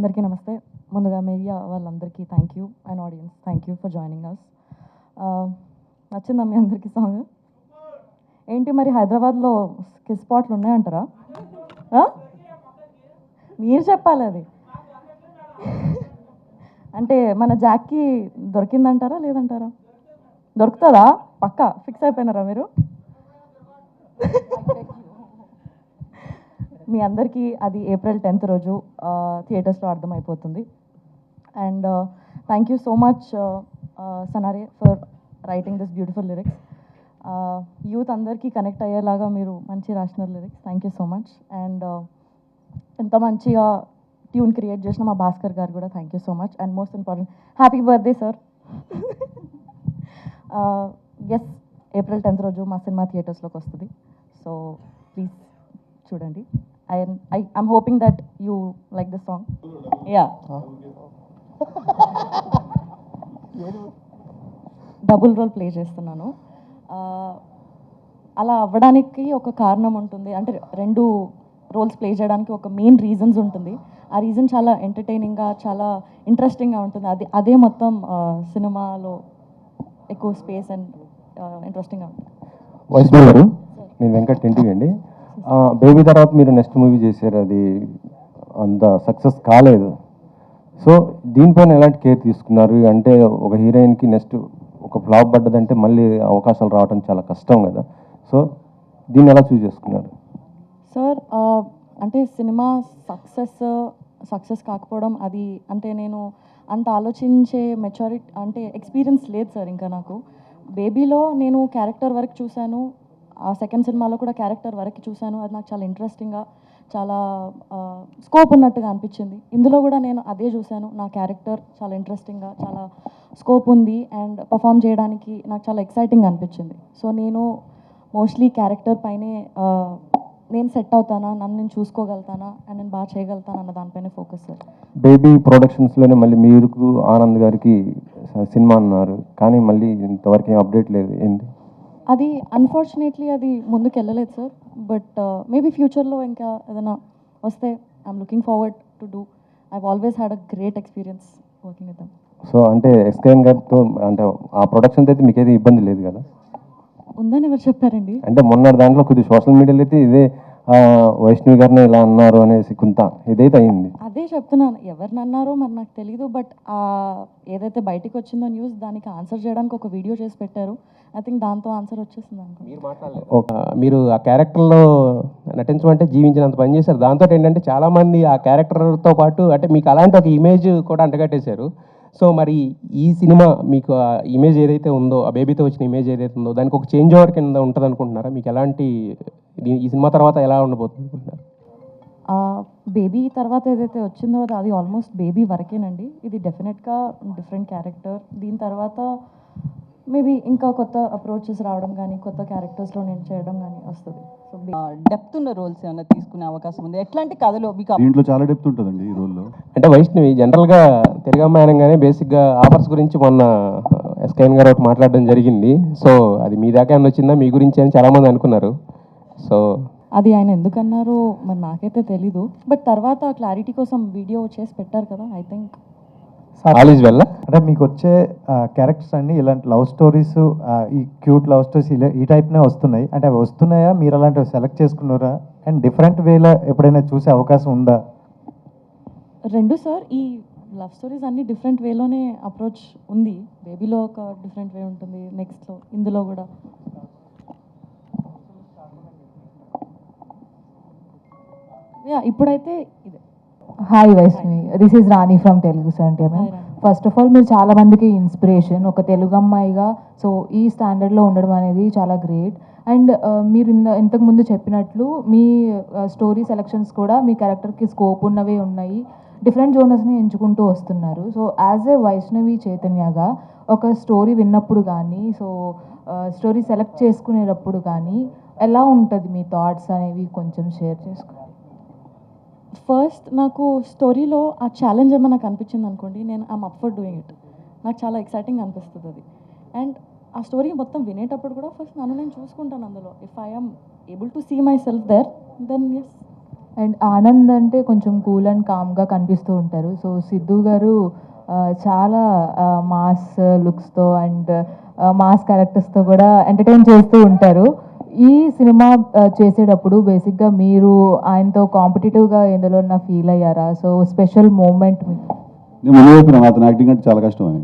అందరికీ నమస్తే. ముందుగా మీడియా వాళ్ళందరికీ thank you and audience thank you for joining us నచ్చిందా మీ అందరికీ సాంగ్ ఏంటి మరి హైదరాబాద్లో కిస్ స్పాట్లు ఉన్నాయంటారా? మీరు చెప్పాలి అది. అంటే మన జాక్కి దొరికిందంటారా లేదంటారా? దొరుకుతుందా? పక్కా ఫిక్స్ అయిపోయినారా మీరు? మీ అందరికీ అది ఏప్రిల్ టెన్త్ రోజు థియేటర్స్లో అర్థమైపోతుంది. And thank you so much Sanare for writing this beautiful lyrics youth అందరికీ కనెక్ట్ అయ్యేలాగా మీరు మంచి రాసినారు lyrics thank you so much and ఎంత మంచిగా ట్యూన్ క్రియేట్ చేసిన మా భాస్కర్ గారు కూడా thank you so much and most important happy birthday sir yes April tenth రోజు మా సినిమా థియేటర్స్లోకి వస్తుంది. సో ప్లీజ్ చూడండి. I I I'm hoping that you like the song yeah double role play చేస్తున్నాను. అలా అవ్వడానికి ఒక కారణం ఉంటుంది. అంటే రెండు రోల్స్ ప్లే చేయడానికి ఒక మెయిన్ రీజన్స్ ఉంటుంది. ఆ రీజన్ చాలా ఎంటర్టైనింగ్గా చాలా ఇంట్రెస్టింగ్గా ఉంటుంది. అది అదే మొత్తం సినిమాలో ఎక్కువ స్పేస్ అండ్ ఇంట్రెస్టింగ్గా ఉంటుంది. నేను వెంకట్ ఇంటికి అండి. బేబీ తర్వాత మీరు నెక్స్ట్ మూవీ చేశారు అది అంత సక్సెస్ కాలేదు. సో దీనిపైన ఎలాంటి కేర్ తీసుకున్నారు? అంటే ఒక హీరోయిన్కి నెక్స్ట్ ఒక ఫ్లాప్ పడ్డదంటే మళ్ళీ అవకాశాలు రావడం చాలా కష్టం కదా. సో దీన్ని ఎలా చూస్ చేసుకున్నారు? సార్ అంటే సినిమా సక్సెస్ సక్సెస్ కాకపోవడం అది అంటే నేను అంత ఆలోచించే మెచ్యూరిటీ అంటే ఎక్స్పీరియన్స్ లేదు సార్ ఇంకా నాకు. బేబీలో నేను క్యారెక్టర్ వరకు చూశాను. ఆ సెకండ్ సినిమాలో కూడా క్యారెక్టర్ వరకు చూశాను. అది నాకు చాలా ఇంట్రెస్టింగ్గా చాలా స్కోప్ ఉన్నట్టుగా అనిపించింది. ఇందులో కూడా నేను అదే చూశాను. నా క్యారెక్టర్ చాలా ఇంట్రెస్టింగ్గా చాలా స్కోప్ ఉంది అండ్ పర్ఫామ్ చేయడానికి నాకు చాలా ఎక్సైటింగ్ అనిపించింది. సో నేను మోస్ట్లీ క్యారెక్టర్ పైనే నేను సెట్ అవుతానా నన్ను నేను చూసుకోగలుగుతానా అండ్ నేను బాగా చేయగలుగుతాను అన్న దానిపైనే ఫోకస్ సార్. బేబీ ప్రొడక్షన్స్లోనే మళ్ళీ మీరు ఆనంద్ గారికి సినిమా అన్నారు. కానీ మళ్ళీ ఇంతవరకు ఏం అప్డేట్ లేదు. ఏంటి? అది అన్ఫార్చునేట్లీ అది ముందుకు వెళ్ళలేదు సార్ బట్ మేబీ ఫ్యూచర్లో ఇంకా ఏదైనా వస్తే I'm looking forward to do I always had a great experience working with them so అంటే ఎస్కేఎన్ గారితో అంటే ఆ ప్రొడక్షన్తో అయితే మీకైతే ఇబ్బంది లేదు కదా? ఉందని ఎవరు చెప్పారండి? అంటే మొన్న దాంట్లో కొద్ది సోషల్ మీడియాలో అయితే ఇదే వైష్ణవి గారిని ఇలా అన్నారు అనేసి కొంత ఇదైతే అయింది అదే చెప్తున్నాను. ఎవరిని అన్నారో మరి నాకు తెలీదు బట్ ఏదైతే బయటికి వచ్చిందో న్యూస్ దానికి ఆన్సర్ చేయడానికి ఒక వీడియో చేసి పెట్టారు. ఐ థింక్ దాంతో ఆన్సర్ వచ్చేసింది మీరు ఆ క్యారెక్టర్లో నటించమంటే జీవించినంత పని చేశారు. దాంతో ఏంటంటే చాలామంది ఆ క్యారెక్టర్తో పాటు అంటే మీకు అలాంటి ఒక ఇమేజ్ కూడా అంటగట్టేశారు. సో మరి ఈ సినిమా మీకు ఆ ఇమేజ్ ఏదైతే ఉందో ఆ బేబీతో వచ్చిన ఇమేజ్ ఏదైతే ఉందో దానికి ఒక చేంజ్ ఓవర్ కింద ఉంటుంది అనుకుంటున్నారా మీకు ఎలాంటి ఈ- సినిమా తర్వాత ఎలా ఉండబోతుంది అనుకుంటున్నారు? ఆ బేబీ తర్వాత ఏదైతే వచ్చిందో అది- అది ఆల్మోస్ట్ బేబీ వరకేనండి. ఇది డెఫినెట్గా డిఫరెంట్ క్యారెక్టర్. దీని తర్వాత మేబీ ఇంకా కొత్త అప్రోచెస్ రావడం కానీ కొత్త క్యారెక్టర్స్లో నేను చేయడం కానీ వస్తుంది. సో డెప్త్ ఉన్న రోల్స్ ఏమైనా తీసుకునే అవకాశం ఉంది? ఎట్లాంటి కథలో మీకు దీంట్లో చాలా డెప్త్ ఉంటుందండి ఈ రోల్లో అంటే వైష్ణవి జనరల్గా తెలుగు అమ్మాయి అనగానే బేసిక్గా ఆఫర్స్ గురించి మొన్న ఎస్కైన్ గారు ఒకటి మాట్లాడడం జరిగింది. సో అది మీ దాకా ఏమైనా వచ్చిందా? మీ గురించి అని చాలామంది అనుకున్నారు. సో అది ఆయన ఎందుకన్నారో మరి నాకైతే తెలీదు. బట్ తర్వాత క్లారిటీ కోసం వీడియో చేసి పెట్టారు కదా ఐ థింక్ ఈజ్ వెల్ అంటే మీకు వచ్చే క్యారెక్టర్స్ అన్ని ఇలాంటి లవ్ స్టోరీస్ ఈ క్యూట్ లవ్ స్టోరీస్ ఇలా ఈ టైప్నే వస్తున్నాయి. అంటే అవి వస్తున్నాయా? మీరు అలాంటివి సెలెక్ట్ చేసుకున్నారా? అండ్ డిఫరెంట్ వేలో ఎప్పుడైనా చూసే అవకాశం ఉందా? రెండు సార్ ఈ లవ్ స్టోరీస్ అన్ని డిఫరెంట్ వేలోనే అప్రోచ్ ఉంది. బేబీలో ఒక డిఫరెంట్ వే ఉంటుంది నెక్స్ట్లో ఇందులో కూడా. ఇప్పుడైతే ఇదే. Hi Vaishnavi this is Rani from Telugu Rani. First of all మీరు చాలా మందికి ఇన్స్పిరేషన్ ఒక తెలుగు అమ్మాయిగా సో ఈ స్టాండర్డ్లో ఉండడం అనేది చాలా గ్రేట్ అండ్ మీరు ఇంత ఇంతకు ముందు చెప్పినట్లు మీ స్టోరీ సెలెక్షన్స్ కూడా మీ క్యారెక్టర్కి స్కోప్ ఉన్నవే ఉన్నాయి. డిఫరెంట్ జోనర్స్ని ఎంచుకుంటూ వస్తున్నారు. సో యాజ్ ఏ వైష్ణవి చైతన్యగా ఒక స్టోరీ విన్నప్పుడు కానీ సో స్టోరీ సెలెక్ట్ చేసుకునేటప్పుడు కానీ ఎలా ఉంటుంది మీ థాట్స్ అనేవి కొంచెం షేర్ చేసుకోండి ఫస్ట్ నాకు స్టోరీలో ఆ ఛాలెంజ్ ఏమైనా అనిపించింది అనుకోండి నేను I'm up for doing it నాకు చాలా ఎక్సైటింగ్ అనిపిస్తుంది అది. అండ్ ఆ స్టోరీ మొత్తం వినేటప్పుడు కూడా ఫస్ట్ నన్ను నేను చూసుకుంటాను అందులో. If I'm able to see myself there then yes and Anand అంటే కొంచెం కూల్ అండ్ కామ్గా కనిపిస్తూ ఉంటారు. సో సిద్ధు గారు చాలా మాస్ లుక్స్తో అండ్ మాస్ క్యారెక్టర్స్తో కూడా ఎంటర్టైన్ చేస్తూ ఉంటారు. ఈ సినిమా చేసేటప్పుడు బేసిక్గా మీరు ఆయనతో కాంపిటేటివ్గా ఎందులో ఫీల్ అయ్యారా? సో స్పెషల్ మూమెంట్ నేను ముందు చెప్పిన అతను యాక్టింగ్ అంటే చాలా కష్టం అని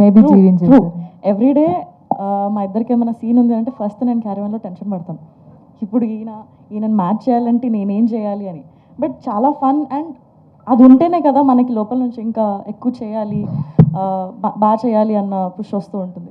మేబీ జీవించారు ఎవ్రీడే మా ఇద్దరికి ఏమైనా సీన్ ఉంది అంటే ఫస్ట్ నేను క్యారీవన్లో టెన్షన్ పడతాను. ఇప్పుడు ఈయన ఈయనని మ్యాచ్ చేయాలంటే నేనేం చేయాలి అని. బట్ చాలా ఫన్ అండ్ అది ఉంటేనే కదా మనకి లోపల నుంచి ఇంకా ఎక్కువ చేయాలి బాగా చేయాలి అన్న పుష్ వస్తూ ఉంటుంది.